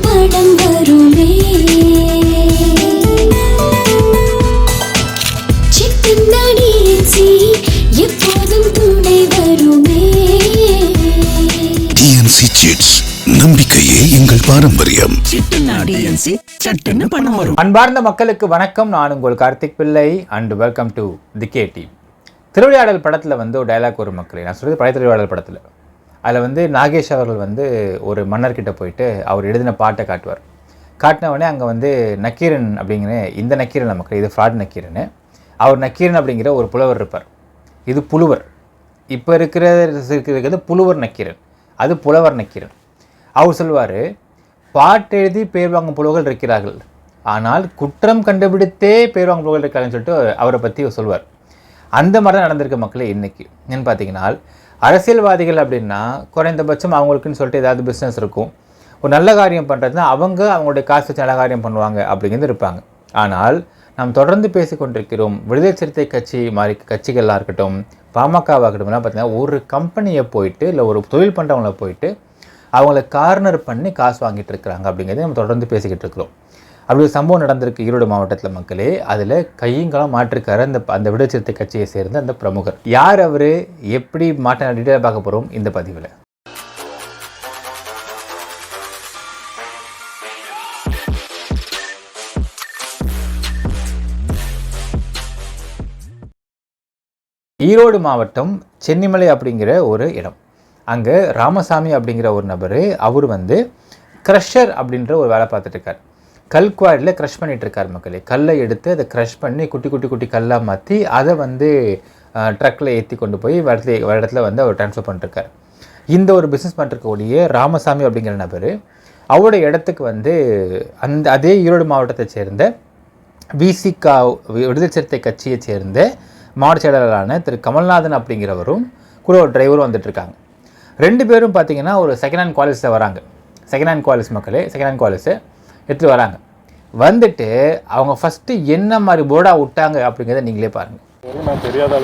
படம் வருமே. சிட்டுன்னாடி என்சி எப்போதும் துணை வருமே. டிஎன்சி சிட்ஸ் நம்பிக்கையே எங்கள் பாரம்பரியம். அன்பார்ந்த மக்களுக்கு வணக்கம். நான் உங்கள் Karthik Pillai and welcome to the K team Thiruvilaiyadal படத்தில் வந்து ஒரு டயலாக் ஒரு மக்களே. நான் சொல்கிறது பழைய திருவிளையாடல் படத்தில். அதில் வந்து நாகேஷ் அவர்கள் வந்து ஒரு மன்னர்கிட்ட போயிட்டு அவர் எழுதின பாட்டை காட்டுவார். காட்டினவொடனே அங்கே வந்து நக்கீரன் அப்படிங்கிற இந்த நக்கீரன் மக்கள் இது ஃப்ராட் நக்கீரன். அவர் நக்கீரன் அப்படிங்கிற ஒரு புலவர் இருப்பார். இது புலுவர். இப்போ இருக்கிற இருக்கிறது புலுவர் நக்கீரன். அது புலவர் நக்கீரன். அவர் சொல்வார் பாட்டு எழுதி பேர் வாங்கும் புலவர்கள் இருக்கிறார்கள். ஆனால் குற்றம் கண்டுபிடித்தே பேர் வாங்கும் புலவர்கள் இருக்காங்கன்னு சொல்லிட்டு அவரை பற்றி சொல்லுவார் அந்த மாதிரி தான் நடந்திருக்க மக்களே இன்றைக்கி என்ன பார்த்தீங்கன்னா அரசியல்வாதிகள் அப்படின்னா குறைந்தபட்சம் அவங்களுக்குன்னு சொல்லிட்டு ஏதாவது பிஸ்னஸ் இருக்கும். ஒரு நல்ல காரியம் பண்ணுறதுனா அவங்க அவங்களுடைய காசு வச்சு நல்ல காரியம் பண்ணுவாங்க அப்படிங்கிறது இருப்பாங்க. ஆனால் நாம் தொடர்ந்து பேசி கொண்டிருக்கிறோம் விடுதலை சிறுத்தை கட்சி மாதிரி கட்சிகளாக இருக்கட்டும் பாமகவாக இருக்கட்டும்லாம் பார்த்தீங்கன்னா ஒரு கம்பெனியை போயிட்டு இல்லை ஒரு தொழில் பண்ணுறவங்கள போயிட்டு அவங்கள கார்னர் பண்ணி காசு வாங்கிட்டு இருக்கிறாங்க அப்படிங்கிறத நம்ம தொடர்ந்து பேசிக்கிட்டு இருக்கிறோம். அப்படி ஒரு சம்பவம் நடந்திருக்கு ஈரோடு மாவட்டத்தில் மக்களே. அதில் கையங்கலம் மாற்றிருக்காரு அந்த அந்த விடுதலை கட்சியை சேர்ந்த அந்த பிரமுகர். யார் அவர்? எப்படி மாட்ட டீட்டெயிலாக பார்க்க போகிறோம் இந்த பதிவில். ஈரோடு மாவட்டம் சென்னிமலை அப்படிங்கிற ஒரு இடம். அங்கே ராமசாமி அப்படிங்கிற ஒரு நபர் அவர் வந்து க்ரஷர் அப்படின்ற ஒரு வேலை பார்த்துட்டு இருக்கார். கல் குவாரியில் க்ரஷ் பண்ணிகிட்ருக்கார் மக்களே. கல்லை எடுத்து அதை க்ரஷ் பண்ணி குட்டி குட்டி குட்டி கல்லாக மாற்றி அதை வந்து ட்ரக்கில் ஏற்றி கொண்டு போய் வேற இடத்துல இடத்துல வந்து அவர் ட்ரான்ஸ்ஃபர் பண்ணிருக்கார் இந்த ஒரு பிஸ்னஸ் பண்ணிருக்கக்கூடிய ராமசாமி அப்படிங்கிற நபர் அவருடைய இடத்துக்கு வந்து அந்த அதே ஈரோடு மாவட்டத்தை சேர்ந்த விசிகா விடுதலை சிறுத்தை கட்சியை சேர்ந்த மாவட்ட செயலாளரான திரு கமல்நாதன் அப்படிங்கிறவரும் கூட ஒரு டிரைவரும் வந்துட்டுருக்காங்க. ரெண்டு பேரும் பார்த்தீங்கன்னா ஒரு செகண்ட் ஹேண்ட் குவாலிஸில் வராங்க. செகண்ட் ஹேண்ட் குவாலிஸ் மக்களே செகண்ட் ஹேண்ட் குவாலிஸு எடுத்துகிட்டு வராங்க. வந்துட்டு அவங்க ஃபஸ்ட்டு என்ன மாதிரி போர்டாக விட்டாங்க அப்படிங்கிறத நீங்களே பாருங்கள் நான் தெரியாத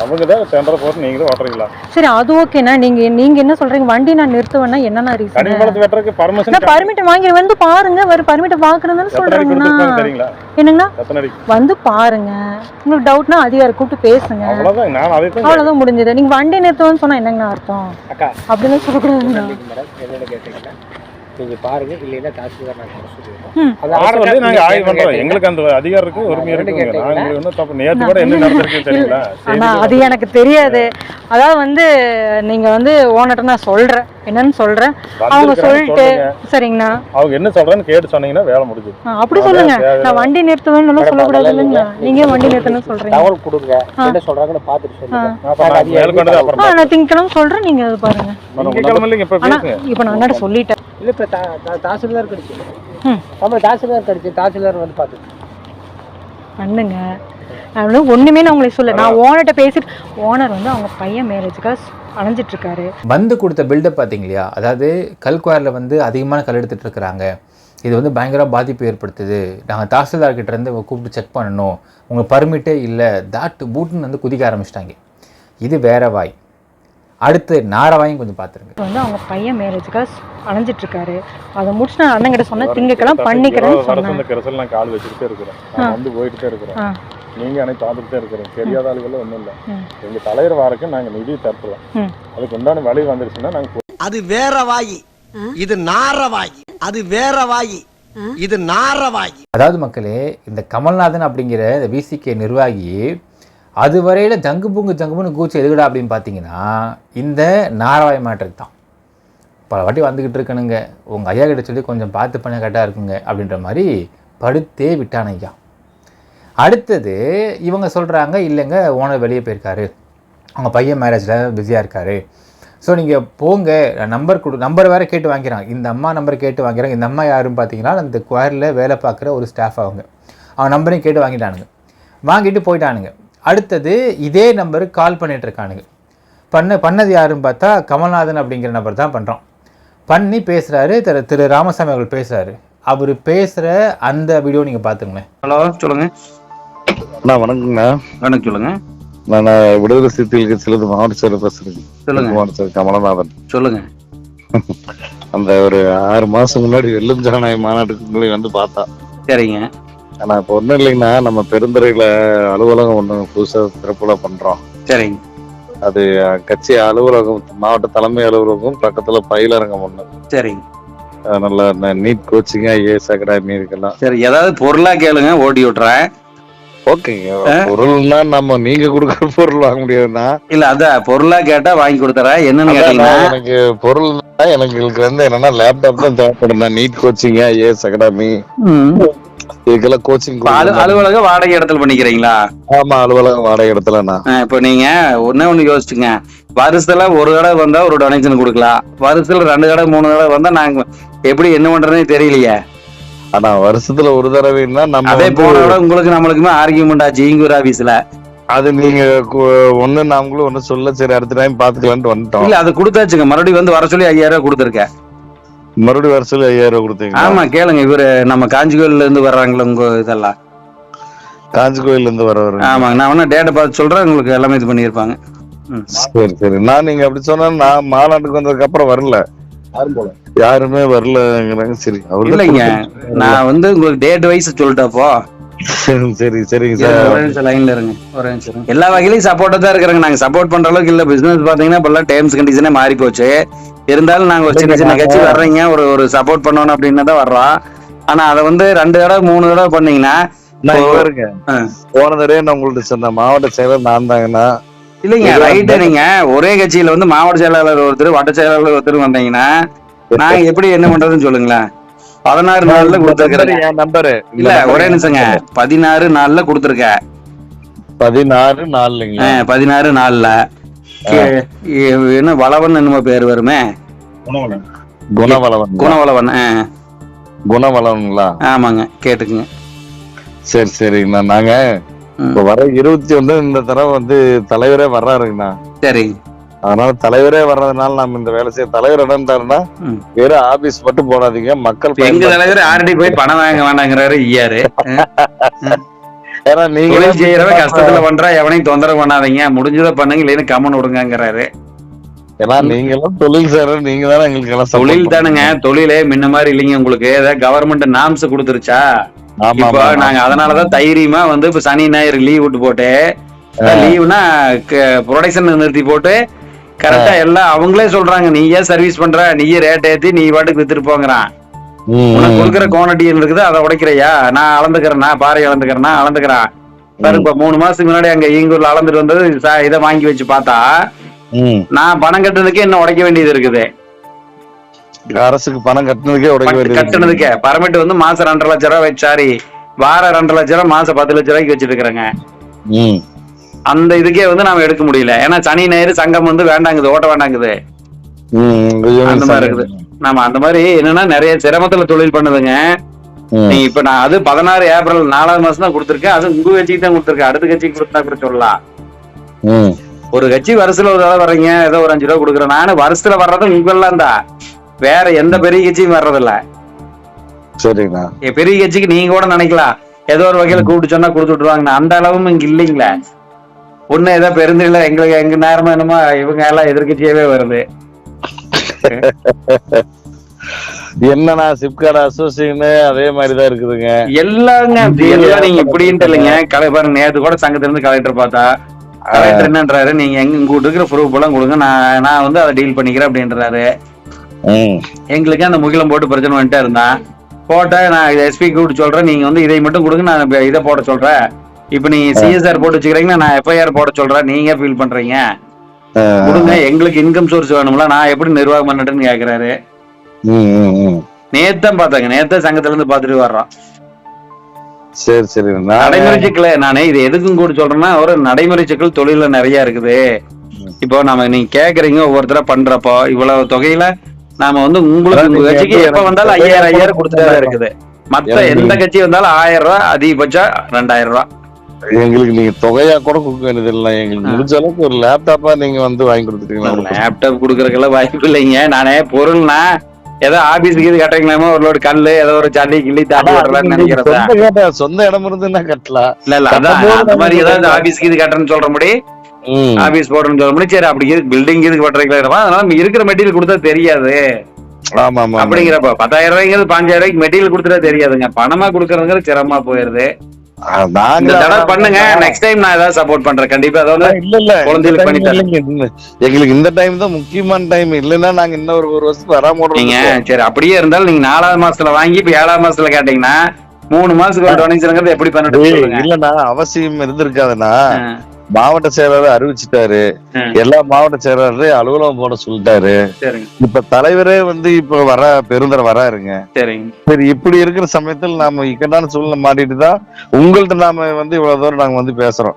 அவங்க தான் டெண்டரை போட்டு நீங்களும் ஓட்டுறீங்களா? சரி அது ஓகேண்ணா நீங்க நீங்க என்ன சொல்றீங்க? வண்டி நான் நிறுத்துவேன்னா என்னண்ணா ரீசன் கனிமலத்து வெட்டுறதுக்கு பர்மிஷன் நான் பர்மிட் வாங்கி வந்து பாருங்க. வர பர்மிட் அடி சொல்றேங்கண்ணா. என்னங்கண்ணா? வந்து பாருங்க. உங்களுக்கு டவுட்னா அதிகாரி கூப்பிட்டு பேசுங்க. அவ்வளோதான் நான் அதை தான் அவ்வளவுதான் முடிஞ்சது. நீங்க வண்டி நிறுத்துவேன்னு சொன்னா என்னங்கண்ணா அர்த்தம்? அக்கா. அப்படின்னு சொல்லக்கூடாதுண்ணா. மேடம் என்னென்னு கேட்டீங்கன்னா நீங்க பாருங்க இல்லைன்னா தாசில்தார் நான் குறை சொல்லிடுறோம். ம். அது ஆறு அரசு நாங்கள் ஆய்வு பண்ணுறோம் எங்களுக்கு அந்த அதிகாரம் இருக்கு உரிமை கேட்டீங்களா? நாங்கள் ஒன்றும் தப்பு நேற்று கூட என்ன நடந்திருக்கு தெரியுங்களா? அது எனக்கு தெரியாது. அதாவது வந்து நீங்க வந்து ஓனர்ட்ட நான் சொல்றேன். என்னன்னு சொல்றேன். அவங்க சொல்லிட்டு. சரிங்கண்ணா. அவங்க என்ன சொல்றேன்னு கேட்டு சொன்னீங்கன்னா வேலை முடிஞ்சது. ஆ, அப்படி சொல்லுங்க. நான் வண்டி நிறுத்துவேன்னு சொல்லக்கூடாது இல்லைங்களா? இல்லைங்க. நீங்க வண்டி நிறுத்தணும்னு சொல்றீங்க. தகவல் கொடுங்க. என்ன சொல்றாங்கன்னு பார்த்துட்டு சொல்லுங்க. நான் திங்கக்கிழமை சொல்றேன். நீங்க அதை பாருங்க. இப்போ நான் அண்ணாட்ட சொல்லிட்டேன். இல்ல இப்ப தா- தா- தாசில்தார் கிடைச்சு ம். ஆமா தாசில்தார் கிடைச்சு தாசில்தார் வந்து பார்த்து. பண்ணுங்க. நான் வந்து ஒண்ணுமே நான் உங்களுக்கு சொல்ல நான் ஓனர்கிட்ட பேசிட்டு ஓனர் வந்து அவங்க பையன் மேரேஜுக்காக அலைஞ்சிட்டு இருக்காரு வந்து கொடுத்த பில்டப் பார்த்தீங்க இல்லையா அதாவது கல்குவாரில் வந்து அதிகமான கல் எடுத்துட்டு இருக்கிறாங்க. இது வந்து பயங்கர பாதிப்பு ஏற்படுத்துது. நாங்கள் தாசில்தார் கிட்ட இருந்து கூப்பிட்டு செக் பண்ணணும். உங்களுக்கு பர்மிட்டே இல்லை. தாட்டு பூட்டுன்னு வந்து குதிக்க ஆரம்பிச்சிட்டாங்க. இது வேற வாய். அடுத்து நாரவாயும் கொஞ்சம் பார்த்துருங்க. இப்போ வந்து அவங்க பையன் மேரேஜுக்காக அலைஞ்சிட்டு இருக்காரு அதை முடிச்சு நான் அண்ணன் கிட்ட சொன்னேன் திங்கக்கிழமை பண்ணிக்கிறேன்னு சொன்னேன் கிரசல் நான் கால் வச்சுக்கிட்டே இருக்கிறேன். நான் வந்து போயிட்டு தான் இருக்கிறேன். ஆ. நீங்க அன்னைக்கு பார்த்துட்டு இருக்கிறேன் தெரியாத ஆளுகள் ஒன்றும் இல்லை. எங்க தலைவர் வாரக்கு நாங்க நிதி தட்டுறோம் ம். அதுக்கு உண்டான வழி வந்துருச்சுன்னா நாங்க அது வேற வாயி. இது நார வாயி. அது வேற வாயி. இது நார வாயி. அதாவது மக்களே இந்த கமல்நாதன் அப்படிங்கிற இந்த விசிகே நிர்வாகி அதுவரையில் ஜங்கு புங்கு ஜங்கு புங்கு கூச்சி எதுக்குடா அப்படின்னு பார்த்தீங்கன்னா இந்த நாராவாய் மாற்றுக்கு தான். பல வாட்டி வந்துக்கிட்டு இருக்கணுங்க உங்கள் ஐயா கிட்ட சொல்லி கொஞ்சம் பார்த்து பண்ண கரெக்டாக இருக்குங்க அப்படின்ற மாதிரி படுத்தே விட்டான் ஐயா. அடுத்தது இவங்க சொல்கிறாங்க இல்லைங்க ஓனர் வெளியே போயிருக்காரு. அவங்க பையன் மேரேஜில் பிஸியாக இருக்காரு. ஸோ நீங்கள் போங்க நம்பர் கொடு நம்பர் வேறு கேட்டு வாங்கிறாங்க இந்த அம்மா நம்பர் கேட்டு வாங்கிறாங்க. இந்த அம்மா யாருன்னு பார்த்தீங்கன்னா அந்த குவாரில் வேலை பார்க்குற ஒரு ஸ்டாஃப் அவங்க. அவன் நம்பரையும் கேட்டு வாங்கிட்டானுங்க. வாங்கிட்டு போயிட்டானுங்க. அடுத்தது இதே நம்பருக்கு கால் பண்ணிட்டு இருக்கானுங்க. பண்ண பண்ணது யாருன்னு பார்த்தா கமல்நாதன் அப்படிங்கிற நபர் தான் பண்ணுறோம் பண்ணி பேசுகிறாரு திரு திரு ராமசாமி அவர்கள் பேசுகிறாரு அவர் பேசுகிற அந்த வீடியோ நீங்கள் பார்த்துங்களேன் ஹலோ சொல்லுங்க. அண்ணா வணக்கங்கண்ணா வணக்கம் சொல்லுங்க. நான் விடுதலை சிறுத்தைகள் கட்சியிலிருந்து மாவட்ட செயலர் பேசுறேன். சொல்லுங்க. மாவட்ட செயலர் கமலநாதன். சொல்லுங்க. அந்த ஒரு ஆறு மாசம் முன்னாடி வெள்ளும் ஜனநாயக மாநாட்டுக்கு வந்து பார்த்தா. சரிங்க. ஆனா இப்ப ஒண்ணும் இல்லைங்கன்னா நம்ம பெருந்துறையில அலுவலகம் ஒண்ணு புதுசா திறப்புல பண்றோம். சரிங்க. அது கட்சி அலுவலகம் மாவட்ட தலைமை அலுவலகம் பக்கத்துல பயிலரங்கம் ஒண்ணு. சரிங்க. நல்ல நீட் கோச்சிங் ஐஏஎஸ் அகாடமி இதுக்கெல்லாம். சரி ஏதாவது பொருளா கேளுங்க ஓட்டி விட்டுறேன். ஓகேங்க. பொருள்னா நம்ம நீங்க கொடுக்குற பொருள் வாங்க முடியாதுன்னா இல்ல அதான் பொருளா கேட்டா வாங்கி கொடுத்துறேன். என்னன்னு கேட்டீங்கன்னா எனக்கு பொருள்னா எனக்கு வந்து என்னன்னா லேப்டாப் தான் தேவைப்படும் நீட் கோச்சிங் ஐஏஎஸ் அகாடமி. இதுக்கெல்லாம் கோச்சிங் இப்ப அலு அலுவலகம் வாடகை இடத்துல பண்ணிக்கிறீங்களா? ஆமா அலுவலகம் வாடகை இடத்துல நான். ஆ, இப்ப நீங்க ஒண்ணே ஒண்ணு யோசிச்சுங்க. வருஷத்துல ஒரு தடவை வந்தா ஒரு டொனேஷன் கொடுக்கலாம். வருஷத்துல ரெண்டு தடவை மூணு தடவை வந்தா நாங்க எப்படி என்ன பண்றதுனே தெரியலையே. ஆனா வருஷத்துல ஒரு தடவைன்னா நம்ம அதே போன உங்களுக்கு நம்மளுக்குமே ஆர்கியூமெண்ட் ஆச்சு ஈங்கூர் ஆபீஸ்ல. அது நீங்க ஒண்ணு நாமளும் ஒண்ணு சொல்ல சரி அடுத்த டைம் பாத்துக்கலாம்னு வந்துட்டோம். இல்ல அது கொடுத்தாச்சுங்க. மறுபடியும் வந்து வர சொல்லி ஐயாயிரம் ரூபாய் கொடுத்துருக்கேன். மறுபடியும் வருஷத்துல ஐயாயிரம் ரூபாய் கொடுத்தீங்க ஆமா கேளுங்க இவரு நம்ம காஞ்சிகோயில்ல இருந்து வர்றாங்களே உங்க இதெல்லாம். காஞ்சி கோயில்ல இருந்து வரவர் ஆமாங்க நான் வேணா டேட்டா பார்த்து சொல்றேன் உங்களுக்கு எல்லாமே இது பண்ணியிருப்பாங்க. சரி சரி. நான் நீங்க அப்படி சொன்னா நான் மாநாட்டுக்கு வந்ததுக்கு அப்புறம் வரல. யாருமே வரலங்கிறாங்க. சரி அவரு இல்லைங்க நான் வந்து உங்களுக்கு டேட் வைஸ் சொல்லிட்டப்போ சரி சரிங்க சார். ஒரே நிமிஷம் லைன்ல இருங்க ஒரே நிமிஷம். எல்லா வகையிலும் சப்போர்ட்டா தான் இருக்கிறாங்க. நாங்க சப்போர்ட் பண்ற அளவுக்கு இல்ல. பிசினஸ் பாத்தீங்கன்னா இப்பெல்லாம் டேர்ம்ஸ் கண்டிஷனே மாறி போச்சு இருந்தாலும் நாங்க ஒரு சின்ன சின்ன கட்சி வர்றீங்க. ஒரு ஒரு சப்போர்ட் பண்ணணும் அப்படின்னு தான் வர்றோம். ஆனா அதை வந்து ரெண்டு தடவை மூணு தடவை பண்ணீங்கன்னா நான். போன தடவை நான் உங்கள்ட்ட சொன்ன மாவட்ட செயலர் நான் தாங்கண்ணா இல்லைங்க ரைட்டு நீங்க. ஒரே கட்சியில வந்து மாவட்ட செயலாளர் ஒருத்தர் வட்ட செயலாளர் ஒருத்தர் வந்தீங்கன்னா நாங்க எப்படி என்ன பண்றதுன்னு சொல்லுங்களேன். பதினாறு நாள்ல கொடுத்துருக்கிறேன் என் நம்பரு. இல்ல ஒரே நிமிஷங்க. பதினாறு நாள்ல கொடுத்துருக்கேன் பதினாறு நாலுங்களா பதினாறு நாள்ல. என்ன வளவன் என்னமோ பேர் வருமே? குணவளவன். குணவளவன் ஆ, குணவளவன்களா ஆமாங்க கேட்டுக்குங்க. சரி சரிங்கண்ணா நாங்க. இப்ப வர இருபத்தி ஒண்ணு இந்த தடவை வந்து தலைவரே வர்றாருங்கண்ணா. சரி அதனால தலைவரே வர்றதுனால நம்ம இந்த வேலை செய்ய தலைவர் என்னன்றாருன்னா ம். வெறும் ஆபீஸ் மட்டும் போடாதீங்க. மக்கள் எங்க தலைவர் ஆர்டி போய் பணம் வாங்க வேண்டாங்கிறாரு ஐயாரு ஏன்னா நீங்க தொழில் செய்யறவன் கஷ்டத்துல பண்றா எவனையும் தொந்தரவு பண்ணாதீங்க. முடிஞ்சதை பண்ணுங்க இல்லைன்னு கம்மன் விடுங்கங்கிறாரு. ஏன்னா நீங்க எல்லாம் தொழில் செய்யற நீங்க தானே எங்களுக்கு எல்லாம் தொழில் தானுங்க. தொழிலே முன்ன மாதிரி இல்லைங்க உங்களுக்கு. ஏதாவது கவர்மெண்ட் நாம்ஸ் கொடுத்துருச்சா? இப்ப நாங்க அதனாலதான் தைரியமா வந்து இப்ப சனி ஞாயிறு லீவ் விட்டு போட்டு லீவுனா ப்ரொடக்ஷன் நிறுத்தி போட்டு கரெக்டா எல்லாம் அவங்களே சொல்றாங்க நீ ஏன் சர்வீஸ் பண்ற நீயே ரேட் ஏத்தி நீ பாட்டுக்கு வித்துட்டு போங்கிறான் உனக்கு. கொடுக்குற குவான்டிட்டி இருக்குது அதை உடைக்கிறையா? நான் அளந்துக்கிறேன்னா பாறை அளந்துக்கிறேன்னா அளந்துக்கிறேன். பாரு இப்ப மூணு மாசத்துக்கு முன்னாடி அங்க ஈங்கூர்ல அளந்துட்டு வந்தது இதை வாங்கி வச்சு பார்த்தா. நான் பணம் கட்டுறதுக்கே இன்னும் உடைக்க வேண்டியது இருக்குது. அரசுக்கு பணம் கட்டினதுக்கே உடைக்க வேண்டியது கட்டுனதுக்கே. பரமிட்டு வந்து மாசம் ரெண்டரை லட்ச ரூபாய் வச்சு சாரி வாரம் ரெண்டரை லட்ச ரூபாய் மாசம் பத்து லட்ச ரூபாய்க்கு ம். அந்த இதுக்கே வந்து நாம எடுக்க முடியல. ஏன்னா சனி ஞாயிறு சங்கம் வந்து வேண்டாங்குது ஓட்ட வேண்டாங்குது. அந்த மாதிரி இருக்குது. நாம அந்த மாதிரி என்னன்னா நிறைய சிரமத்துல தொழில் பண்ணுதுங்க. நீங்க இப்ப நான் அது பதினாறு ஏப்ரல் நாலாவது மாசம் தான் கொடுத்துருக்கேன். அது உங்க கட்சிக்கு தான் கொடுத்துருக்கேன். அடுத்த கட்சிக்கு கொடுத்தா கூட சொல்லலாம். ஒரு கட்சி வருஷத்துல ஒரு தடவை வர்றீங்க. ஏதோ ஒரு அஞ்சு ரூபா கொடுக்குறேன். நானும் வருஷத்துல வர்றது உங்களெல்லாம் தான். வேற எந்த பெரிய கட்சியும் வர்றதில்ல. சரிங்கண்ணா என் பெரிய கட்சிக்கு நீங்க கூட நினைக்கலாம். ஏதோ ஒரு வகையில கூப்பிட்டு சொன்னா கொடுத்து விட்டுருவாங்க அந்த அளவும் இங்க இல்லைங்களே. ஒண்ணு ஏதோ பெருந்தில்ல எங்களுக்கு எங்க நேரமா என்னமோ இவங்க எல்லாம் எதிர்கட்சியாவே வருது. என்னண்ணா சிப்கார்டு அசோசியேஷன் அதே மாதிரிதான் இருக்குதுங்க. எல்லாங்க எல்லாம் நீங்க இப்படின்ட்டு இல்லைங்க. கலை பாருங்க நேத்து கூட சங்கத்துல இருந்து கலெக்டர் பார்த்தா கலெக்டர் என்னன்றாரு நீங்க எங்க உங்க இருக்கிற ப்ரூஃப் எல்லாம் கொடுங்க நான் நான் வந்து அதை டீல் பண்ணிக்கிறேன் அப்படின்றாரு. எங்களுக்கு அந்த முகிலம் போட்டு பிரச்சனை வந்துட்டே இருந்தான். போட்டா நான் எஸ்பி கூப்பிட்டு சொல்றேன் நீங்க வந்து இதை மட்டும் கொடுங்க நான் இதை போட சொல்றேன். இப்ப நீங்க சிஎஸ்ஆர் போட்டு வச்சுக்கிறீங்கன்னா நான் எஃப்ஐஆர் போட சொல்றேன். நீங்க ஃபீல் பண்றீங்க. கொடுங்க எங்களுக்கு இன்கம் சோர்ஸ் வேணும்ல நான் எப்படி நிர்வாகம் பண்ணட்டுன்னு கேக்குறாரு. நேத்தான் பார்த்தாங்க. நேத்தான் சங்கத்துல இருந்து பார்த்துட்டு வர்றோம். சரி சரி. நடைமுறை சிக்கல் நானே இது எதுக்கும் கூட சொல்றேன்னா ஒரு நடைமுறை சிக்கல் தொழில நிறைய இருக்குது. இப்போ நாம நீங்க கேக்குறீங்க ஒவ்வொருத்தரா பண்றப்போ இவ்வளவு தொகையில நாம வந்து உங்களுக்கு உங்க கட்சிக்கு எப்ப வந்தாலும் ஐயாயிரம் ஐயாயிரம் கொடுத்துட்டே இருக்குது. மத்த எந்த கட்சி வந்தாலும் ஆயிரம் ரூபாய் அதிகபட்சம் ரெண்டாயிரம் ரூபாய். எங்களுக்கு நீங்க தொகையா கூட கொடுக்க வேண்டியது இல்லை எங்களுக்கு முடிஞ்ச அளவுக்கு ஒரு லேப்டாப்பா நீங்க வந்து வாங்கி கொடுத்துட்டீங்கன்னா லேப்டாப் கொடுக்கறதுக்கெல்லாம் வாய்ப்பு இல்லைங்க. நானே பொருள்னா ஏதோ ஆபீஸுக்கு இது கட்டுறீங்களாமோ ஒரு லோடு கல்லு ஏதோ ஒரு சல்லி கிள்ளி தாண்டி விடலாம்னு நினைக்கிறதா சொந்த இடம் இருந்துன்னா கட்டலாம்? இல்ல இல்ல அதான் அந்த மாதிரி ஏதாவது ஆபீஸ்க்கு இது கட்டுறேன்னு சொல்ற முடி. ஆபீஸ் போடுறேன்னு சொல்ல முடியும் சரி அப்படி பில்டிங் இதுக்கு கட்டுறீங்களா அதனால இருக்கிற மெட்டீரியல் கொடுத்தா தெரியாது. ஆமா ஆமா அப்படிங்கிறப்ப பத்தாயிரம் ரூபாய்ங்கிறது பாஞ்சாயிரம் ரூபாய்க்கு மெட்டீரியல் கொடுத்துட்டா தெரியாதுங்க. பணமா கொடுக்கறதுங்கிறது சிரமமா போயிருது. பண்ணுங்க. நெக்ஸ்ட் டைம் நான் ஏதாவது சப்போர்ட் பண்றேன். கண்டிப்பா. அதாவது இல்ல இல்ல. குழந்தைகளுக்கு பண்ணி தரேன். எங்களுக்கு இந்த டைம் தான் முக்கியமான டைம் இல்லைன்னா நாங்க இன்னும் ஒரு ஒரு வருஷத்துக்கு வராம நீங்க. சரி அப்படியே இருந்தாலும் நீங்க நாலாவது மாசத்துல வாங்கி இப்ப ஏழாவது மாசத்துல கேட்டீங்கன்னா மூணு மாசத்துக்கு ஒரு எப்படி பண்ணிட்டு இல்லண்ணா அவசியம் இருந்திருக்காதுண்ணா. மாவட்ட செயலாளர் அறிவிச்சிட்டாரு. எல்லா மாவட்ட செயலாளரே அலுவலகம் போட சொல்லிட்டாரு. சரிங்க. இப்ப தலைவரே வந்து இப்ப வர பெருந்தர வராருங்க. சரிங்க. சரி இப்படி இருக்கிற சமயத்தில் நாம இக்கட்டான சூழ்நிலை மாட்டிட்டு தான் உங்கள்ட்ட நாம வந்து இவ்வளவு தூரம் நாங்க வந்து பேசுறோம்.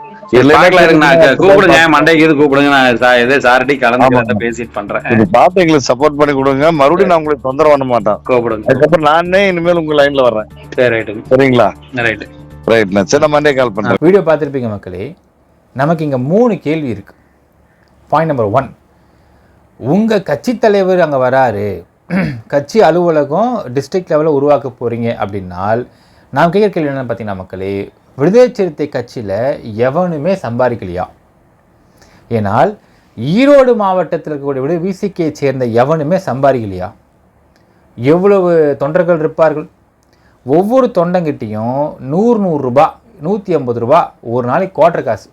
கூப்பிடுங்க மண்டைக்கு இது கூப்பிடுங்க. நான் சா- இதே சார்ட்டி கலந்து. பேசிட்டு பண்றேன். இது பார்த்து எங்களுக்கு சப்போர்ட் பண்ணி கொடுங்க. மறுபடியும் நான் உங்களுக்கு தொந்தரவு பண்ண மாட்டேன். கூப்பிடுங்க. அதுக்கப்புறம் நானே இனிமேல் உங்க லைன்ல வர்றேன். சரி ரைட்டுங்க. சரிங்களா? ரைட்டு. ரைட்ண்ணா சரி நான் மண்டே கால் பண்றேன். வீடியோ பார்த்துருப்பீங்க மக்களே. நமக்கு இங்கே மூணு கேள்வி இருக்குது பாயிண்ட் நம்பர் ஒன் உங்கள் கட்சி தலைவர் அங்கே வராரு. கட்சி அலுவலகம் டிஸ்ட்ரிக்ட் லெவலில் உருவாக்க போகிறீங்க அப்படின்னால் நான் கேட்குற கேள்வி என்னென்னு பார்த்தீங்கன்னா மக்களே விடுதலை சிறுத்தை கட்சியில் எவனுமே சம்பாதிக்கலையா? ஏனால் ஈரோடு மாவட்டத்தில் இருக்கக்கூடிய விடு விசிகே சேர்ந்த எவனுமே சம்பாதிக்கலையா? எவ்வளவு தொண்டர்கள் இருப்பார்கள்? ஒவ்வொரு தொண்டங்கிட்டையும் நூறு நூறுரூபா நூற்றி ஐம்பது ரூபா ஒரு நாளைக்கு குவார்டர் காசு.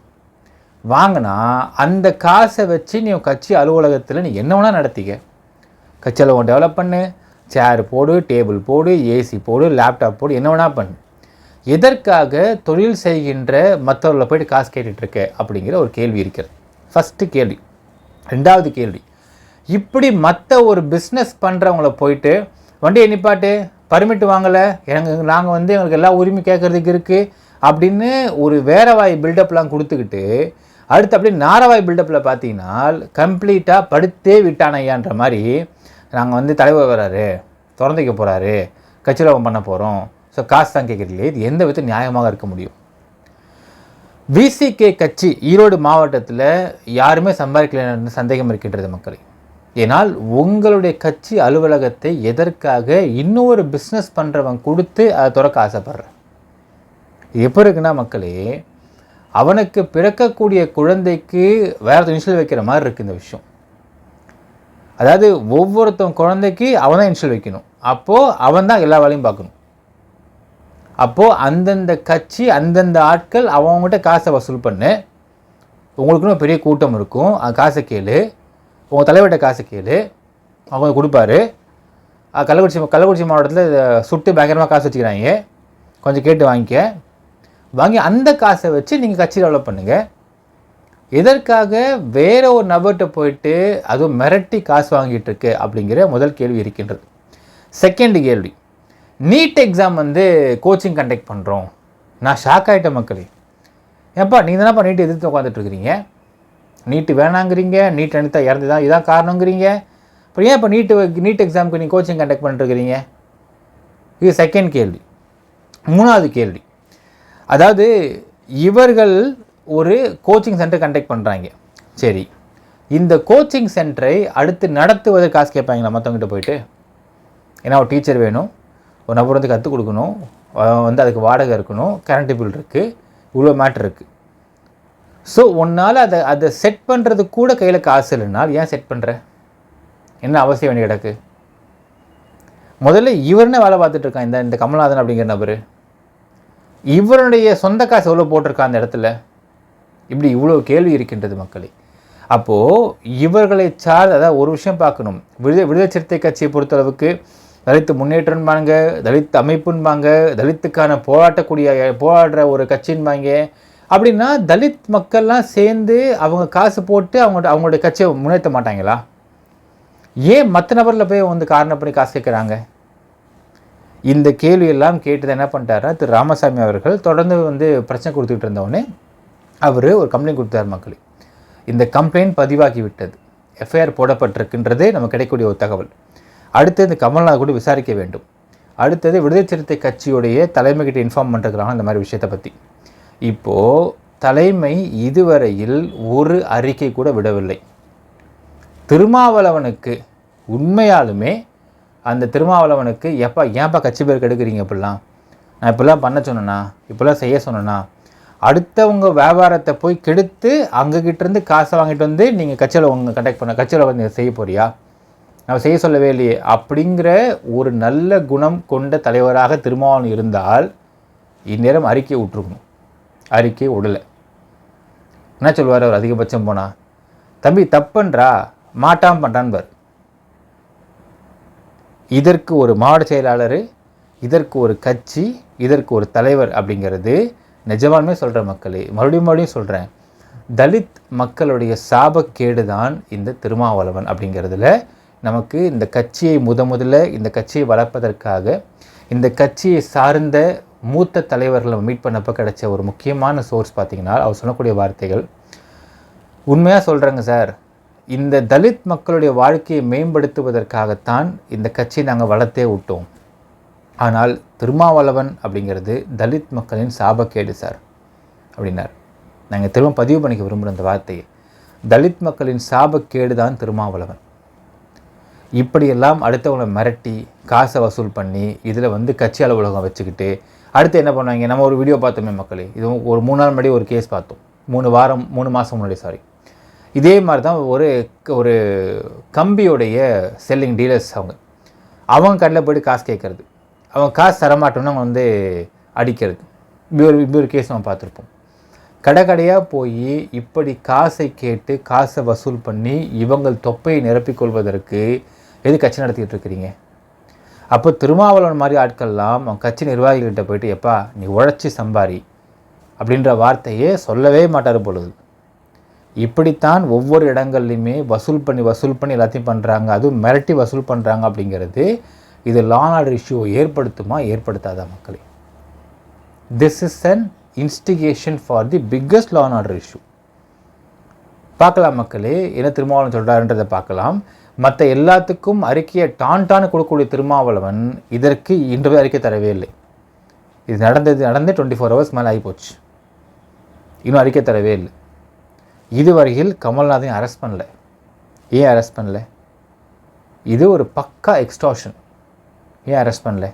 வாங்கினா அந்த காசை வச்சு நீ உன் கட்சி அலுவலகத்தில் நீ என்ன வேணால் நடத்திக்க. கட்சி அலுவலகம் டெவலப் பண்ணு சேர் போடு டேபிள் போடு ஏசி போடு லேப்டாப் போடு என்ன வேணால் பண்ணு. எதற்காக தொழில் செய்கின்ற மற்றவர்களை போய்ட்டு காசு கேட்டுட்ருக்க அப்படிங்கிற ஒரு கேள்வி இருக்கிறது. ஃபஸ்ட்டு கேள்வி. ரெண்டாவது கேள்வி. இப்படி மற்ற ஒரு பிஸ்னஸ் பண்ணுறவங்கள போயிட்டு வண்டியை நிப்பாட்டு பர்மிட் வாங்கலை எங்கள் நாங்கள் வந்து எங்களுக்கு எல்லா உரிமை கேட்குறதுக்கு இருக்குது அப்படின்னு ஒரு வேற வாய் பில்டப்லாம் கொடுத்துக்கிட்டு அடுத்து அப்படியே நாரவாய் பில்டப்பில் பார்த்தீங்கன்னா கம்ப்ளீட்டாக படுத்தே விட்டானையான்ற மாதிரி நாங்கள் வந்து தலைவர் வராரு திறந்துக்க போகிறாரு கட்சியில் பண்ண போகிறோம் ஸோ காசு தான் கேட்குறீங்களே இது எந்த விதத்தில் நியாயமாக இருக்க முடியும்? விசிகே கட்சி ஈரோடு மாவட்டத்தில் யாருமே சம்பாதிக்கலன்னு சந்தேகம் இருக்கின்றது மக்களே. ஏனால் உங்களுடைய கட்சி அலுவலகத்தை எதற்காக இன்னொரு பிஸ்னஸ் பண்ணுறவன் கொடுத்து அதை திறக்க ஆசைப்படுறேன் எப்படி எப்போ இருக்குன்னா மக்களே அவனுக்கு பிறக்கக்கூடிய குழந்தைக்கு வேற இனிஷியல் வைக்கிற மாதிரி இருக்குது இந்த விஷயம். அதாவது ஒவ்வொருத்தன் குழந்தைக்கு அவன் தான் இனிஷியல் வைக்கணும். அப்போது அவன் தான் எல்லா வேலையும் பார்க்கணும். அப்போது அந்தந்த கட்சி அந்தந்த ஆட்கள் அவங்ககிட்ட காசை வசூல் பண்ணு. உங்களுக்குன்னு பெரிய கூட்டம் இருக்கும். அது காசை கேளு. உங்கள் தலைவர்கிட்ட காசு கேளு. அவங்க கொடுப்பாரு. கள்ளக்குறிச்சி கள்ளக்குறிச்சி மாவட்டத்தில் சுட்டு பயங்கரமாக காசு வச்சுக்கிறாங்க. கொஞ்சம் கேட்டு வாங்கிக்க. வாங்கி அந்த காசை வச்சு நீங்கள் கட்சி டெவலப் பண்ணுங்கள் எதற்காக வேற ஒரு நபர்கிட்ட போயிட்டு அதுவும் மிரட்டி காசு வாங்கிட்டு இருக்கு அப்படிங்கிற முதல் கேள்வி இருக்கின்றது. செகண்ட் கேள்வி நீட் எக்ஸாம் வந்து கோச்சிங் கண்டக்ட் பண்ணுறோம் நான் ஷாக் ஆகிட்டேன் மக்களே. ஏப்பா நீங்கள் தானப்பா நீட் எதிர்த்து உட்காந்துட்ருக்கிறீங்க நீட்டு வேணாங்கிறீங்க நீட் அனுத்தா இறந்து தான் இதான் காரணங்கிறீங்க. அப்புறம் ஏன் இப்போ நீட்டு நீட் எக்ஸாமுக்கு நீங்கள் கோச்சிங் கண்டக்ட் பண்ணிட்டுருக்கிறீங்க இது செகண்ட் கேள்வி. மூணாவது கேள்வி அதாவது இவர்கள் ஒரு கோச்சிங் சென்டர் கண்டக்ட் பண்ணுறாங்க சரி. இந்த கோச்சிங் சென்டரை அடுத்து நடத்துவதற்கு காசு கேட்பாங்களா மற்றவங்ககிட்ட போயிட்டு? ஏன்னா ஒரு டீச்சர் வேணும். ஒரு நபர் வந்து கற்றுக் கொடுக்கணும். வந்து அதுக்கு வாடகை இருக்கணும். கரண்ட் பில் இருக்குது இவ்வளோ மேட்ரு இருக்குது ஸோ உன்னால் அதை அதை செட் பண்ணுறதுக்கு கூட கையில் காசு இல்லைனால் ஏன் செட் பண்ணுற என்ன அவசியம் வேண்டி கிடக்கு? முதல்ல இவர்னே வேலை பார்த்துட்ருக்கான் இந்த இந்த கமல்நாதன் அப்படிங்கிற நபர். இவருடைய சொந்த காசு எவ்வளோ போட்டிருக்கான் அந்த இடத்துல? இப்படி இவ்வளோ கேள்வி இருக்கின்றது மக்களே. அப்போது இவர்களை சார்ந்து அதாவது ஒரு விஷயம் பார்க்கணும். விடுத விடுதலை சிறுத்தை கட்சியை பொறுத்தளவுக்கு தலித்து முன்னேற்றம்பாங்க தலித் அமைப்புன்பாங்க தலித்துக்கான போராட்டக்கூடிய போராடுற ஒரு கட்சின்பாங்க அப்படின்னா தலித் மக்கள்லாம் சேர்ந்து அவங்க காசு போட்டு அவங்க அவங்களுடைய கட்சியை முன்னேற்ற மாட்டாங்களா? ஏன் மற்ற நபரில் போய் வந்து காரணம் பண்ணி காசு கேட்குறாங்க? இந்த கேள்வியெல்லாம் கேட்டு என்ன பண்ணிட்டாருன்னா திரு ராமசாமி அவர்கள் தொடர்ந்து வந்து பிரச்சனை கொடுத்துக்கிட்டு இருந்தவொடனே அவர் ஒரு கம்ப்ளைண்ட் கொடுத்தார் மக்களுக்கு இந்த கம்ப்ளைண்ட் பதிவாகி விட்டது. எஃப்ஐஆர் போடப்பட்டிருக்கின்றதே நமக்கு கிடைக்கக்கூடிய ஒரு தகவல். அடுத்து இந்த கமல்நாத் கூட விசாரிக்க வேண்டும். அடுத்தது விடுதலை சிறுத்தை கட்சியுடைய தலைமைகிட்ட இன்ஃபார்ம் பண்ணிருக்கிறாங்க இந்த மாதிரி விஷயத்தை பற்றி இப்போது தலைமை இதுவரையில் ஒரு அறிக்கை கூட விடவில்லை. திருமாவளவனுக்கு உண்மையாலுமே அந்த திருமாவளவனுக்கு எப்பா ஏன்ப்பா கட்சி பேருக்கு எடுக்கிறீங்க இப்படிலாம்? நான் இப்படிலாம் பண்ண சொன்னேண்ணா இப்படிலாம் செய்ய சொன்னேண்ணா அடுத்தவங்க வியாபாரத்தை போய் கெடுத்து அங்ககிட்டேருந்து காசை வாங்கிட்டு வந்து நீங்கள் கட்சியில் உங்கள் கண்டக்ட் பண்ண கட்சியில் வந்து செய்ய போறியா? நான் செய்ய சொல்லவே இல்லையே. அப்படிங்கிற ஒரு நல்ல குணம் கொண்ட தலைவராக திருமாவளவன் இருந்தால் இந்நேரம் அறிக்கை விட்டுருக்கணும். அறிக்கை விடலை. என்ன சொல்லுவார் அவர்? அதிகபட்சம் போனா தம்பி தப்புன்றா மாட்டாம் பண்ணுறான்பார் இதற்கு ஒரு மாவட்ட செயலாளர் இதற்கு ஒரு கட்சி இதற்கு ஒரு தலைவர் அப்படிங்கிறது நிஜமானமே சொல்கிற மக்களே. மறுபடியும் மறுபடியும் சொல்கிறேன் தலித் மக்களுடைய சாபக்கேடு தான் இந்த திருமாவளவன் அப்படிங்கிறதுல நமக்கு இந்த கட்சியை முத முதல்ல இந்த கட்சியை வளர்ப்பதற்காக இந்த கட்சியை சார்ந்த மூத்த தலைவர்களை மீட் பண்ணப்போ கிடைச்ச ஒரு முக்கியமான சோர்ஸ் பார்த்தீங்கன்னா அவர் சொல்லக்கூடிய வார்த்தைகள். உண்மையாக சொல்கிறேங்க சார். இந்த தலித் மக்களுடைய வாழ்க்கையை மேம்படுத்துவதற்காகத்தான் இந்த கட்சியை நாங்கள் வளர்த்தே விட்டோம். ஆனால் திருமாவளவன் அப்படிங்கிறது தலித் மக்களின் சாபக்கேடு சார் அப்படின்னார். நாங்கள் திரும்ப பதிவு பண்ணிக்க விரும்புகிற அந்த வார்த்தையை. தலித் மக்களின் சாபக்கேடு தான் திருமாவளவன். இப்படியெல்லாம் அடுத்தவங்களை மிரட்டி காசை வசூல் பண்ணி இதில் வந்து கட்சி அலுவலகம் வச்சுக்கிட்டு அடுத்து என்ன பண்ணுவாங்க நம்ம ஒரு வீடியோ பார்த்தோமே மக்களே இது ஒரு மூணு நாள் முன்னாடி ஒரு கேஸ் பார்த்தோம். மூணு வாரம் மூணு மாதம் முன்னாடி சாரி இதே மாதிரி தான் ஒரு ஒரு கம்பியோடைய செல்லிங் டீலர்ஸ் அவங்க. அவங்க கடையில் போய்ட்டு காசு கேட்குறது. அவங்க காசு தரமாட்டோம்னா அவங்க வந்து அடிக்கிறது. இப்படி ஒரு இப்படி ஒரு கேஸ் நம்ம பார்த்துருப்போம். கடை கடையாக போய் இப்படி காசை கேட்டு காசை வசூல் பண்ணி இவங்கள் தொப்பையை நிரப்பிக்கொள்வதற்கு எது கட்சி நடத்திக்கிட்டு இருக்கிறீங்க? அப்போ திருமாவளவன் மாதிரி ஆட்கள்லாம் அவன் கட்சி நிர்வாகிகள்கிட்ட போயிட்டு எப்பா நீ உழைச்சி சம்பாரி அப்படின்ற வார்த்தையே சொல்லவே மாட்டார் பொழுது. இப்படித்தான் ஒவ்வொரு இடங்கள்லையுமே வசூல் பண்ணி வசூல் பண்ணி எல்லாத்தையும் பண்ணுறாங்க அதுவும் மிரட்டி வசூல் பண்ணுறாங்க அப்படிங்கிறது இது லான் ஆர்டர் இஷ்யூவை ஏற்படுத்துமா? ஏற்படுத்தாதா மக்களே? This is an instigation for the biggest law order issue பார்க்கலாம் மக்களே என்ன திருமாவளவன் சொல்கிறாருன்றதை பார்க்கலாம். மற்ற எல்லாத்துக்கும் அறிக்கையை டான்டான்னு கொடுக்கக்கூடிய திருமாவளவன் இதற்கு இன்று அறிக்கை தரவே இல்லை. இது நடந்தது நடந்தே டுவெண்ட்டி ஃபோர் ஹவர்ஸ் மேலே ஆகிப்போச்சு இன்னும் அறிக்கை தரவே இல்லை. இதுவரையில் கமல்நாதையும் அரெஸ்ட் பண்ணல. ஏன் அரெஸ்ட் பண்ணல? இது ஒரு பக்கா எக்ஸ்டாஷன் ஏன் அரெஸ்ட் பண்ணல?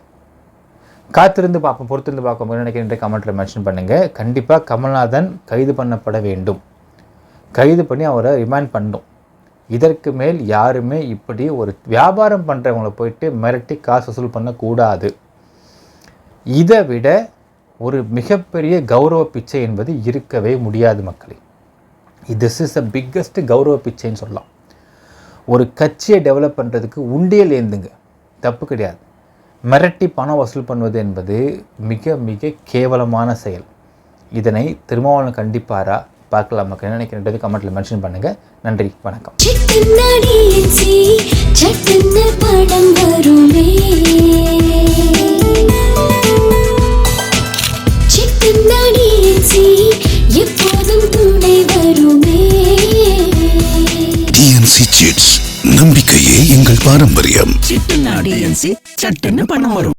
காத்திருந்து பார்ப்போம் பொறுத்திருந்து பார்ப்போம். என்ன நினைக்கிறேன் கமெண்ட்டில் மென்ஷன் பண்ணுங்கள் கண்டிப்பாக கமல்நாதன் கைது பண்ணப்பட வேண்டும். கைது பண்ணி அவரை ரிமாண்ட் பண்ணும் இதற்கு மேல் யாருமே இப்படி ஒரு வியாபாரம் பண்ணுறவங்கள போயிட்டு மிரட்டி காசு வசூல் பண்ணக்கூடாது. இதை விட ஒரு மிகப்பெரிய கௌரவ பிச்சை என்பது இருக்கவே முடியாது மக்களே. திஸ் இஸ் அ பிக்கஸ்ட் கௌரவ பிச்சைன்னு சொல்லலாம். ஒரு கட்சியை டெவலப் பண்ணுறதுக்கு உண்டியல் ஏந்துங்க. தப்பு கிடையாது. மிரட்டி பணம் வசூல் பண்ணுவது என்பது மிக மிக கேவலமான செயல். இதனை திருமாவளவன் கண்டிப்பாரா? பார்க்கலாம் மக்கள் என்ன நினைக்கிறேன் கமெண்ட்டில் மென்ஷன் பண்ணுங்கள் நன்றி வணக்கம். படம் வருமே. கிட்ஸ் நம்பிக்கையே எங்கள் பாரம்பரியம். சிட்டு நாடியன்சி சட்டுன்னு பணம் வரும்.